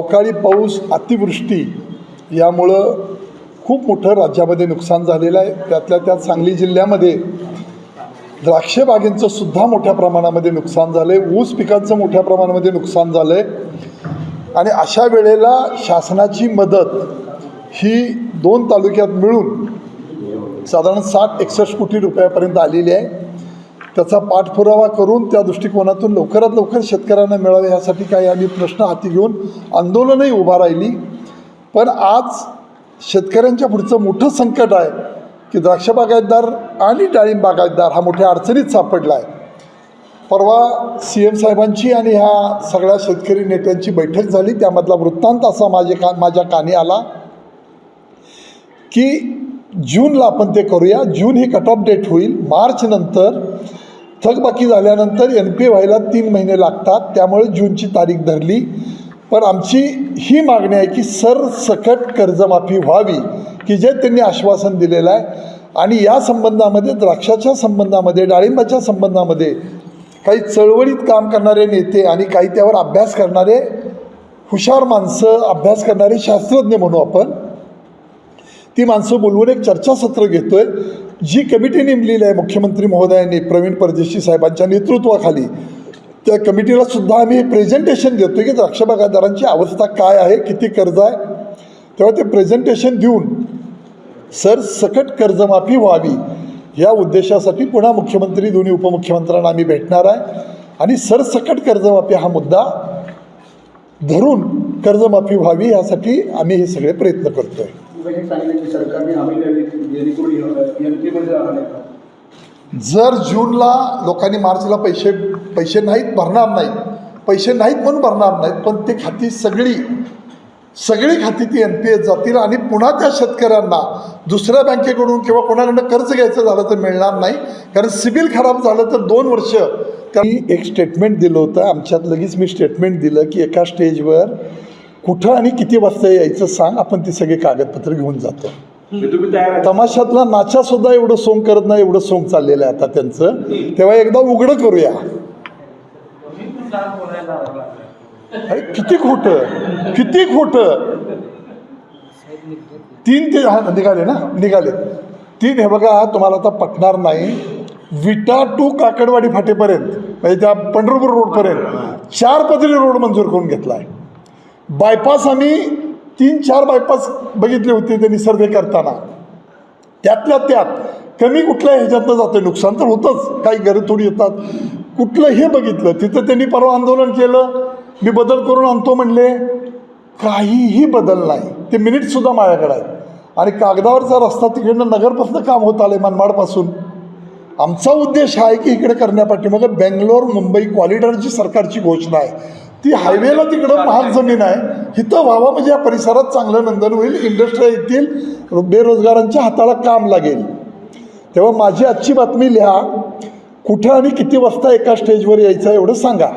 अवकाळी पाऊस अतिवृष्टी यामुळं खूप मोठं राज्यामध्ये नुकसान झालेलं आहे. त्यातल्या त्यात सांगली जिल्ह्यामध्ये द्राक्ष बागेंचं सुद्धा मोठ्या प्रमाणामध्ये नुकसान झालं आहे ऊस पिकांचं मोठ्या प्रमाणामध्ये नुकसान झालं आहे आणि अशा वेळेला शासनाची मदत ही दोन तालुक्यात मिळून साधारण साठ एकसष्ट कोटी रुपयापर्यंत आलेली आहे. त्याचा पाठपुरावा करून त्या दृष्टिकोनातून लवकरात लवकर शेतकऱ्यांना मिळावे यासाठी काही आम्ही प्रश्न हाती घेऊन आंदोलनही उभा राहिली. पण आज शेतकऱ्यांच्या पुढचं मोठं संकट आहे की द्राक्ष बागायतदार आणि डाळिंब बागायतदार हा मोठ्या अडचणीत सापडला आहे परवा सी एम साहेबांची आणि ह्या सगळ्या शेतकरी नेत्यांची बैठक झाली. त्यामधला वृत्तांत असा माझे का माझ्या कानी आला की जूनला आपण ते करूया. जून ही कट ऑफ डेट होईल. मार्चनंतर थकबाकी झाल्यानंतर एन पी व्हायला तीन महिने लागतात. त्यामुळे जूनची तारीख धरली. पण आमची ही मागणी आहे की सरसकट कर्जमाफी व्हावी की जे त्यांनी आश्वासन दिलेलं आहे. आणि या संबंधामध्ये द्राक्षाच्या संबंधामध्ये डाळिंबाच्या संबंधामध्ये काही चळवळीत काम करणारे नेते आणि काही त्यावर अभ्यास करणारे हुशार माणसं अभ्यास करणारे शास्त्रज्ञ म्हणू आपण ती माणसं बोलवून एक चर्चासत्र घेतो आहे जी कमिटी नेमलेली आहे मुख्यमंत्री महोदयांनी प्रवीण परदेशी साहेबांच्या नेतृत्वाखाली त्या कमिटीला सुद्धा आम्ही प्रेझेंटेशन देतो की द्राक्ष बागायतदारांची अवस्था काय आहे किती कर्ज आहे. तेव्हा ते प्रेझेंटेशन देऊन सर सकट कर्जमाफी व्हावी. या उद्देशासाठी पुन्हा मुख्यमंत्री दोन्ही उपमुख्यमंत्र्यांना आम्ही भेटणार आहे. आणि सरसकट कर्जमाफी हा मुद्दा धरून कर्जमाफी व्हावी यासाठी आम्ही हे सगळे प्रयत्न करतो आहे सांगितलं की सरकारने हमी द्यावी जेणेकरून राहणार जर जूनला लोकांनी मार्चला पैसे पैसे नाहीत भरणार नाहीत. पैसे नाहीत म्हणून भरणार नाहीत पण ते खाती सगळी सगळी खाती ती एन पी एस जातील आणि पुन्हा त्या शेतकऱ्यांना दुसऱ्या बँकेकडून किंवा कोणाकडनं कर्ज घ्यायचं झालं तर मिळणार नाही. कारण सिबिल खराब झालं तर दोन वर्ष. त्यांनी एक स्टेटमेंट दिलं होतं आमच्यात लगेच मी स्टेटमेंट दिलं की एका स्टेजवर कुठं आणि किती वाजता यायचं सांग आपण ती सगळी कागदपत्र घेऊन जातो. म्हणजे तमाशातला नाचा सुद्धा एवढं सोंग करत नाही एवढं सोंग चाललेलं आहे आता त्यांचं. तेव्हा एकदा उघडं करूया. अरे किती खोटं किती खोटं. तीन ते हा निघाले ना निघाले. तीन हे बघा तुम्हाला आता पटणार नाही. विटा टू काकडवाडी फाटेपर्यंत म्हणजे त्या पंढरपूर रोडपर्यंत चार पदरी रोड मंजूर करून घेतला आहे बायपास आम्ही तीन चार बायपास बघितले होते त्यांनी सर्वे करताना. त्यातल्या त्यात कमी कुठल्या ह्याच्यातनं जातं नुकसान तर होतंच. काही घरं थोडी येतात. कुठलं हे बघितलं. तिथं त्यांनी परवा आंदोलन केलं. मी बदल करून आणतो म्हणले. काहीही बदल नाही. ते मिनिटसुद्धा माझ्याकडे आहेत. आणि कागदावरचा रस्ता तिकडनं नगरपासून काम होत आलं आहे मनमाडपासून. आमचा उद्देश हा आहे की इकडे करण्यापाठी मग बेंगलोर मुंबई क्वालिडरची सरकारची घोषणा आहे. ती हायवेला तिकडं महाग जमीन आहे. इथं व्हावा म्हणजे या परिसरात चांगलं नंदन होईल इंडस्ट्री येतील बेरोजगारांच्या हाताला काम लागेल. तेव्हा माझी आजची बातमी लिहा कुठं आणि किती वाजता एका स्टेजवर यायचं एवढं सांगा.